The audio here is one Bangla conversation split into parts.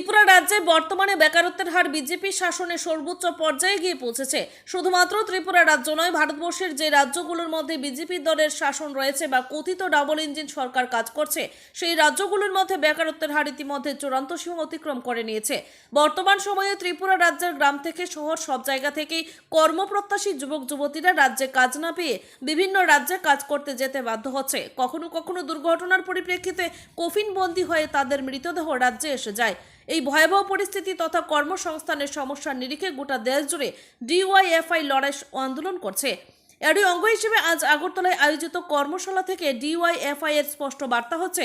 ত্রিপুরা রাজ্যে বর্তমানে বেকারত্বের হার বিজেপি শাসনে সর্বোচ্চ পর্যায়ে গিয়ে পৌঁছেছে। শুধুমাত্র ত্রিপুরা রাজ্য নয়, ভারতবর্ষের যে রাজ্যগুলোর মধ্যে বিজেপি দলের শাসন রয়েছে বা কথিত ডাবল ইঞ্জিন সরকার কাজ করছে, সেই রাজ্যগুলোর মধ্যে বেকারত্বের হার ইতিমধ্যে চূড়ান্ত সীমা অতিক্রম করে নিয়েছে। বর্তমান সময়ে ত্রিপুরা রাজ্যের গ্রাম থেকে শহর সব জায়গা থেকেই কর্মপ্রত্যাশী যুবক, যুবতীরা রাজ্যে কাজ না পেয়ে বিভিন্ন রাজ্যে কাজ করতে যেতে বাধ্য হচ্ছে। কখনো কখনো দুর্ঘটনার পরিপ্রেক্ষিতে কফিন বন্দী হয়ে তাদের মৃতদেহ রাজ্যে এসে যায়। এই ভয়াবহ পরিস্থিতি তথা কর্মসংস্থানের সমস্যার নিরিখে গোটা দেশ জুড়ে ডিওয়াইএফআই লড়াই আন্দোলন করছে। এরই অঙ্গ হিসেবে আজ আগরতলায় আয়োজিত কর্মশালা থেকে ডিওয়াইএফআই এর স্পষ্ট বার্তা হচ্ছে,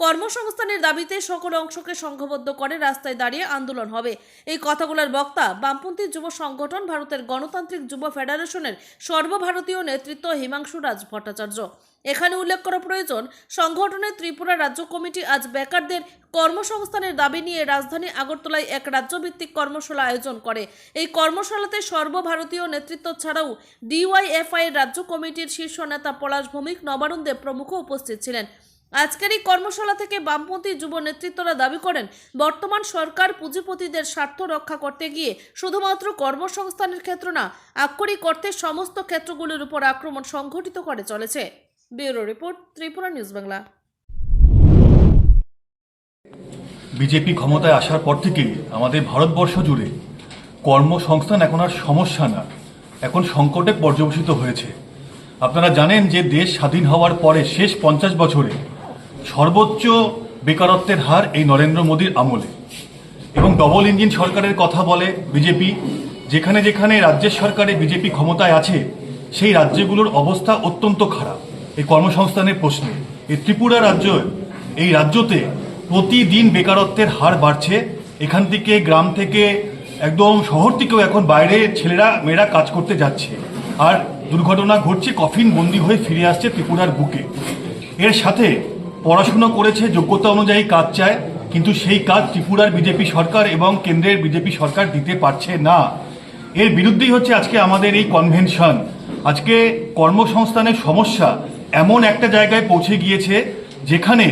কর্মসংস্থানের দাবিতে সকল অংশকে সংঘবদ্ধ করে রাস্তায় দাঁড়িয়ে আন্দোলন হবে। এই কথাগুলোর বক্তা বামপন্থী যুব সংগঠন ভারতের গণতান্ত্রিক যুব ফেডারেশনের সর্বভারতীয় নেতৃত্ব হিমাংশু রাজ ভট্টাচার্য। এখানে উল্লেখ করা প্রয়োজন, সংগঠনের ত্রিপুরা রাজ্য কমিটি আজ বেকারদের কর্মসংস্থানের দাবি নিয়ে রাজধানী আগরতলায় এক রাজ্যভিত্তিক কর্মশালা আয়োজন করে। এই কর্মশালাতে সর্বভারতীয় নেতৃত্ব ছাড়াও ডিওয়াইএফআই রাজ্য কমিটির শীর্ষ নেতা পলাশ ভৌমিক নবারুণ দেব প্রমুখ উপস্থিত ছিলেন। আজকের এই কর্মশালা থেকে বামপন্থী যুব নেতৃত্বরা দাবি করেন, বর্তমান সরকার পুঁজিপতিদের স্বার্থ রক্ষা করতে গিয়ে শুধুমাত্র কর্মসংস্থানের ক্ষেত্র না, আক্ষরিক অর্থে সমস্ত ক্ষেত্রগুলোর উপর আক্রমণ সংঘটিত করে চলেছে। Bureau report Tripura news Bangla. BJP ক্ষমতায় আসার পর থেকে আমাদের ভারতবর্ষ জুড়ে কর্মসংস্থান এখন আর সমস্যা না, এখন সংকটে পর্যবসিত হয়েছে। আপনারা জানেন যে দেশ স্বাধীন হওয়ার পরে শেষ পঞ্চাশ বছরে সর্বোচ্চ বেকারত্বের হার এই নরেন্দ্র মোদীর আমলে। এবং ডবল ইঞ্জিন সরকারের কথা বলে বিজেপি, যেখানে যেখানে রাজ্যের সরকারে বিজেপি ক্ষমতায় আছে, সেই রাজ্যগুলোর অবস্থা অত্যন্ত খারাপ। এই কর্মসংস্থানের প্রশ্নে এই ত্রিপুরা রাজ্য, এই রাজ্যতে প্রতিদিন বেকারত্বের হার বাড়ছে। এখান থেকে গ্রাম থেকে একদম শহর থেকেও এখন বাইরে ছেলেরা, মেয়েরা কাজ করতে যাচ্ছে। আর দুর্ঘটনা ঘটছে, কফিন বন্দি হয়ে ফিরে আসছে ত্রিপুরার বুকে। এর সাথে পড়াশুনো করেছে, যোগ্যতা অনুযায়ী কাজ চায়, কিন্তু সেই কাজ ত্রিপুরার বিজেপি সরকার এবং কেন্দ্রের বিজেপি সরকার দিতে পারছে না। এর বিরুদ্ধেই হচ্ছে আজকে আমাদের এই কনভেনশন আজকে কর্মসংস্থানের সমস্যা এমন একটা জায়গায় পৌঁছে গিয়েছে যেখানে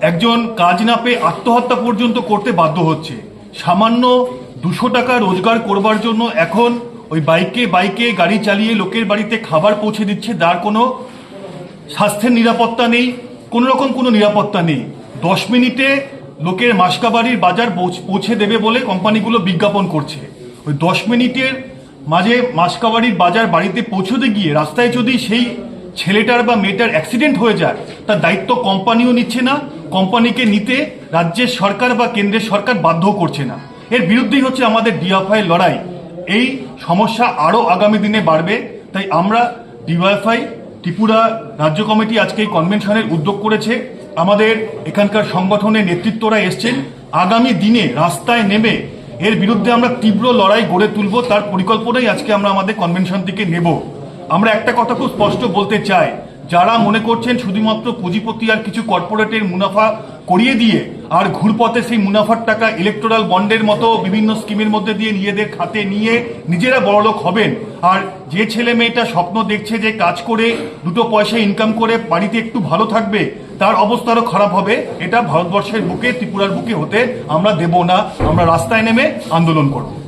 একজন কাজ না পেয়ে আত্মহত্যা পর্যন্ত করতে বাধ্য হচ্ছে। সামান্য দুশো টাকা রোজগার করবার জন্য এখন ওই বাইকে বাইকে গাড়ি চালিয়ে লোকের বাড়িতে খাবার পৌঁছে দিচ্ছে যার কোনো স্বাস্থ্যের নিরাপত্তা নেই, কোনো রকম কোনো নিরাপত্তা নেই। দশ মিনিটে লোকের মাসকাবাড়ির বাজার পৌঁছে দেবে বলে কোম্পানিগুলো বিজ্ঞাপন করছে। ওই দশ মিনিটের মাঝে মাসকাবাড়ির বাজার বাড়িতে পৌঁছতে গিয়ে রাস্তায় যদি সেই ছেলেটার বা মেয়েটার অ্যাক্সিডেন্ট হয়ে যায়, তার দায়িত্ব কোম্পানিও নিচ্ছে না কোম্পানিকে নিতে রাজ্যের সরকার বা কেন্দ্রের সরকার বাধ্য করছে না। এর বিরুদ্ধেই হচ্ছে আমাদের ডিএফআই লড়াই। এই সমস্যা আরও আগামী দিনে বাড়বে, তাই আমরা ডিওয়াইফাই ত্রিপুরা রাজ্য কমিটি আজকে এই কনভেনশনের উদ্যোগ করেছে। আমাদের এখানকার সংগঠনের নেতৃত্বরা এসছেন। আগামী দিনে রাস্তায় নেমে এর বিরুদ্ধে আমরা তীব্র লড়াই গড়ে তুলব, তার পরিকল্পনাই আজকে আমরা আমাদের কনভেনশন থেকে নেব। আমরা একটা কথা খুব স্পষ্ট বলতে চাই। যারা মনে করছেন শুধুমাত্র পুঁজিপতি আর কিছু কর্পোরেটের মুনাফা করিয়ে দিয়ে আর ঘুরপথে সেই মুনাফার টাকা ইলেকটোরাল বন্ডের মতো বিভিন্ন স্কিমের মধ্যে দিয়ে নিজেদের খাতে নিয়ে নিজেরা বড়লোক হবেন। আর যে ছেলে মেয়েটা স্বপ্ন দেখছে যে কাজ করে, দুটো পয়সা ইনকাম করে, বাড়িতে একটু ভালো থাকবে, তার অবস্থা আরও খারাপ হবে। এটা ভারতবর্ষের বুকে, ত্রিপুরার বুকে হতে আমরা দেব না। আমরা রাস্তায় নেমে আন্দোলন করব।